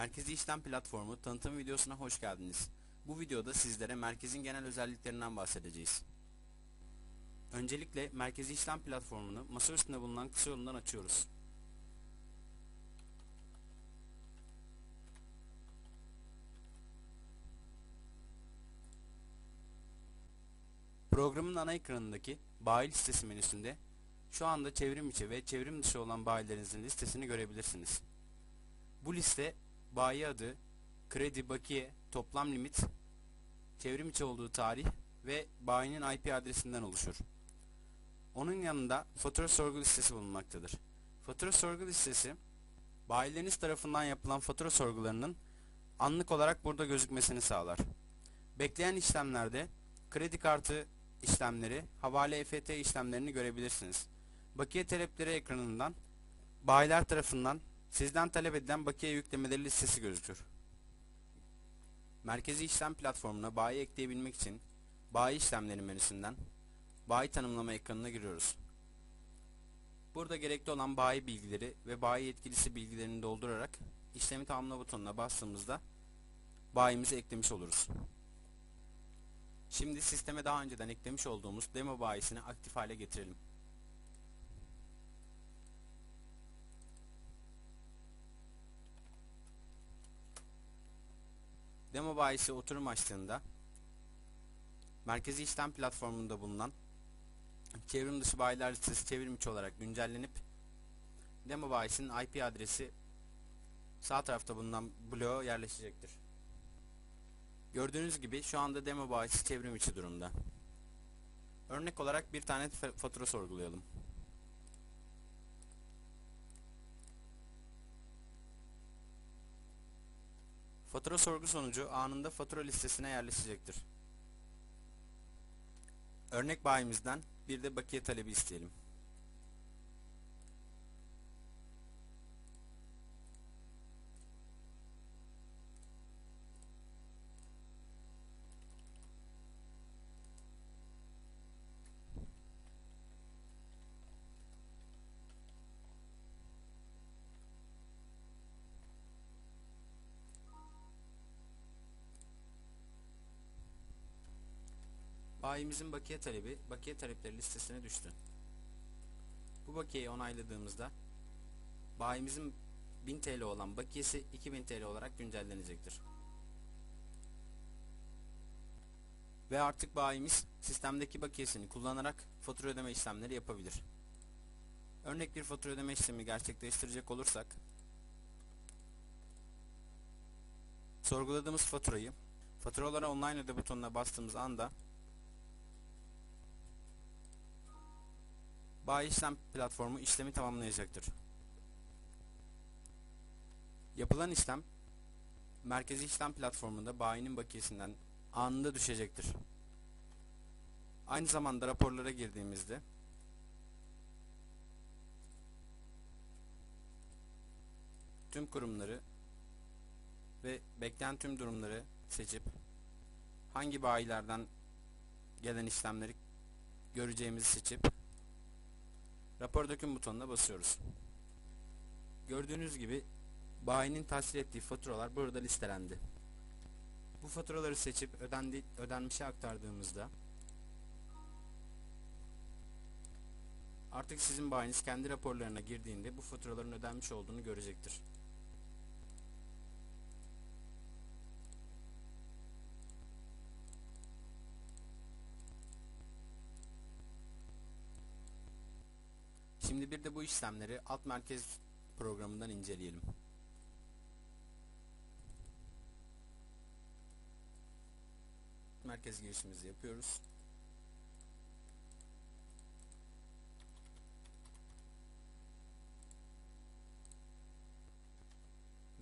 Merkezi İşlem Platformu tanıtım videosuna hoş geldiniz. Bu videoda sizlere merkezin genel özelliklerinden bahsedeceğiz. Öncelikle Merkezi İşlem Platformu'nu masa üstünde bulunan kısa yolundan açıyoruz. Programın ana ekranındaki bayi listesi menüsünde şu anda çevrim içi ve çevrim dışı olan bayilerinizin listesini görebilirsiniz. Bu liste bayi adı, kredi, bakiye, toplam limit, çevrim içi olduğu tarih ve bayinin IP adresinden oluşur. Onun yanında fatura sorgu listesi bulunmaktadır. Fatura sorgu listesi bayileriniz tarafından yapılan fatura sorgularının anlık olarak burada gözükmesini sağlar. Bekleyen işlemlerde kredi kartı işlemleri, havale EFT işlemlerini görebilirsiniz. Bakiye talepleri ekranından bayiler tarafından sizden talep edilen bakiye yüklemeleri listesi gözükür. Merkezi işlem platformuna bayi ekleyebilmek için bayi işlemleri menüsünden bayi tanımlama ekranına giriyoruz. Burada gerekli olan bayi bilgileri ve bayi yetkilisi bilgilerini doldurarak işlemi tamamla butonuna bastığımızda bayimizi eklemiş oluruz. Şimdi sisteme daha önceden eklemiş olduğumuz demo bayisini aktif hale getirelim. Demo bayisi oturum açtığında merkezi işlem platformunda bulunan çevrim dışı bayiler listesi çevrim içi olarak güncellenip demo bayisinin IP adresi sağ tarafta bulunan bloğa yerleşecektir. Gördüğünüz gibi şu anda demo bayisi çevrim içi durumda. Örnek olarak bir tane fatura sorgulayalım. Fatura sorgu sonucu anında fatura listesine yerleşecektir. Örnek bayimizden bir de bakiye talebi isteyelim. Bayimizin bakiye talebi bakiye talepleri listesine düştü. Bu bakiyeyi onayladığımızda bayimizin 1000 TL olan bakiyesi 2000 TL olarak güncellenecektir. Ve artık bayimiz sistemdeki bakiyesini kullanarak fatura ödeme işlemleri yapabilir. Örnek bir fatura ödeme işlemi gerçekleştirecek olursak sorguladığımız faturayı faturalara online öde butonuna bastığımız anda Bayi işlem platformu işlemi tamamlayacaktır. Yapılan işlem merkezi işlem platformunda bayinin bakiyesinden anında düşecektir. Aynı zamanda raporlara girdiğimizde tüm kurumları ve bekleyen tüm durumları seçip hangi bayilerden gelen işlemleri göreceğimizi seçip Rapor döküm butonuna basıyoruz. Gördüğünüz gibi bayinin tahsil ettiği faturalar burada listelendi. Bu faturaları seçip ödendi, ödenmişe aktardığımızda artık sizin bayiniz kendi raporlarına girdiğinde bu faturaların ödenmiş olduğunu görecektir. Şimdi bir de bu işlemleri alt merkez programından inceleyelim. Merkez girişimizi yapıyoruz.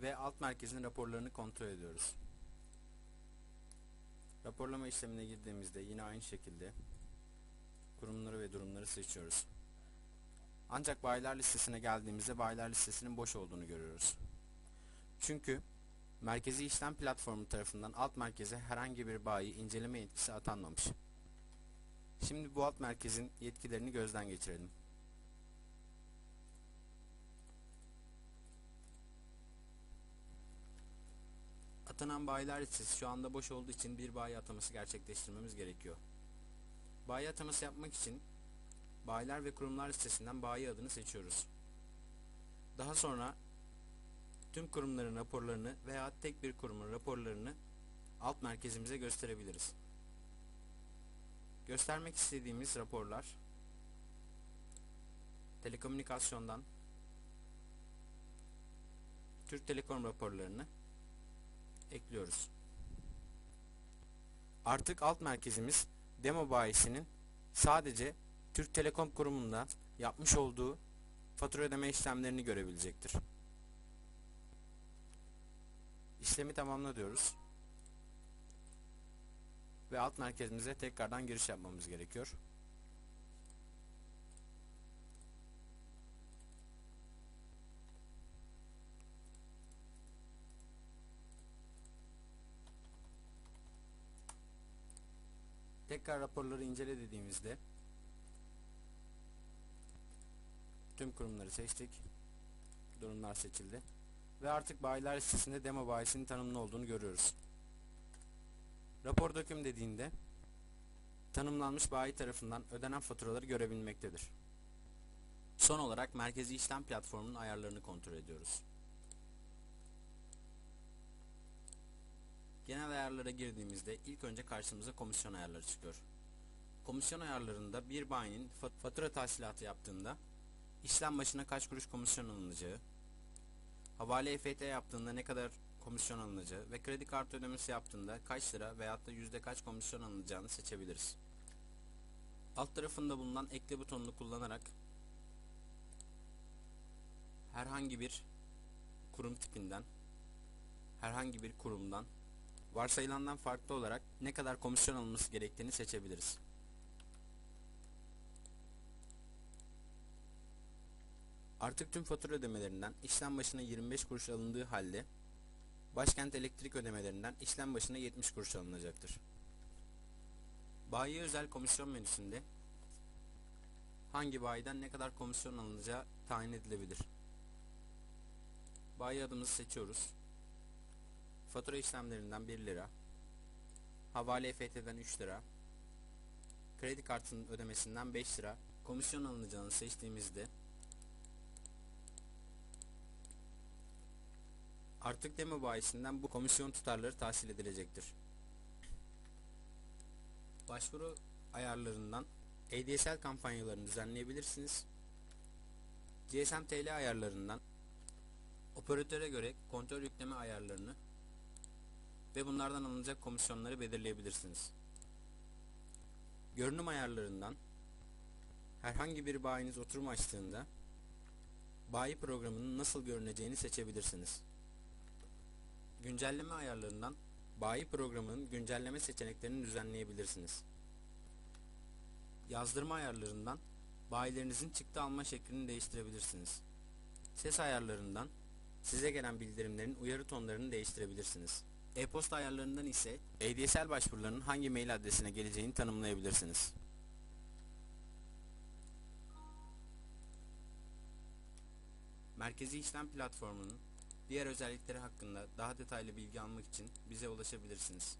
Ve alt merkezin raporlarını kontrol ediyoruz. Raporlama işlemine girdiğimizde yine aynı şekilde kurumları ve durumları seçiyoruz. Ancak bayiler listesine geldiğimizde bayiler listesinin boş olduğunu görüyoruz. Çünkü merkezi işlem platformu tarafından alt merkeze herhangi bir bayi inceleme yetkisi atanmamış. Şimdi bu alt merkezin yetkilerini gözden geçirelim. Atanan bayiler listesi şu anda boş olduğu için bir bayi ataması gerçekleştirmemiz gerekiyor. Bayi ataması yapmak için bayiler ve kurumlar listesinden bayi adını seçiyoruz. Daha sonra tüm kurumların raporlarını veya tek bir kurumun raporlarını alt merkezimize gösterebiliriz. Göstermek istediğimiz raporlar telekomünikasyondan Türk Telekom raporlarını ekliyoruz. Artık alt merkezimiz demo bayisinin sadece Türk Telekom kurumunda yapmış olduğu fatura ödeme işlemlerini görebilecektir. İşlemi tamamla diyoruz. Ve alt merkezimize tekrardan giriş yapmamız gerekiyor. Tekrar raporları incele dediğimizde tüm kurumları seçtik. Durumlar seçildi. Ve artık bayiler listesinde demo bayisinin tanımlı olduğunu görüyoruz. Rapor döküm dediğinde tanımlanmış bayi tarafından ödenen faturaları görebilmektedir. Son olarak merkezi işlem platformunun ayarlarını kontrol ediyoruz. Genel ayarlara girdiğimizde ilk önce karşımıza komisyon ayarları çıkıyor. Komisyon ayarlarında bir bayinin fatura tahsilatı yaptığında işlem başına kaç kuruş komisyon alınacağı, havale EFT yaptığında ne kadar komisyon alınacağı ve kredi kartı ödemesi yaptığında kaç lira veyahut da yüzde kaç komisyon alınacağını seçebiliriz. Alt tarafında bulunan ekle butonunu kullanarak herhangi bir kurum tipinden herhangi bir kurumdan varsayılandan farklı olarak ne kadar komisyon alınması gerektiğini seçebiliriz. Artık tüm fatura ödemelerinden işlem başına 25 kuruş alındığı halde Başkent elektrik ödemelerinden işlem başına 70 kuruş alınacaktır. Bayi özel komisyon menüsünde hangi bayiden ne kadar komisyon alınacağı tayin edilebilir. Bayi adımızı seçiyoruz. Fatura işlemlerinden 1 lira, havale EFT'den 3 lira, kredi kartının ödemesinden 5 lira komisyon alınacağını seçtiğimizde Artık demo bayisinden bu komisyon tutarları tahsil edilecektir. Başvuru ayarlarından ADSL kampanyalarını düzenleyebilirsiniz. GSM TL ayarlarından operatöre göre kontrol yükleme ayarlarını ve bunlardan alınacak komisyonları belirleyebilirsiniz. Görünüm ayarlarından herhangi bir bayiniz oturum açtığında bayi programının nasıl görüneceğini seçebilirsiniz. Güncelleme ayarlarından bayi programının güncelleme seçeneklerini düzenleyebilirsiniz. Yazdırma ayarlarından bayilerinizin çıktı alma şeklini değiştirebilirsiniz. Ses ayarlarından size gelen bildirimlerin uyarı tonlarını değiştirebilirsiniz. E-posta ayarlarından ise ADSL başvurularının hangi mail adresine geleceğini tanımlayabilirsiniz. Merkezi işlem platformunun Diğer özellikleri hakkında daha detaylı bilgi almak için bize ulaşabilirsiniz.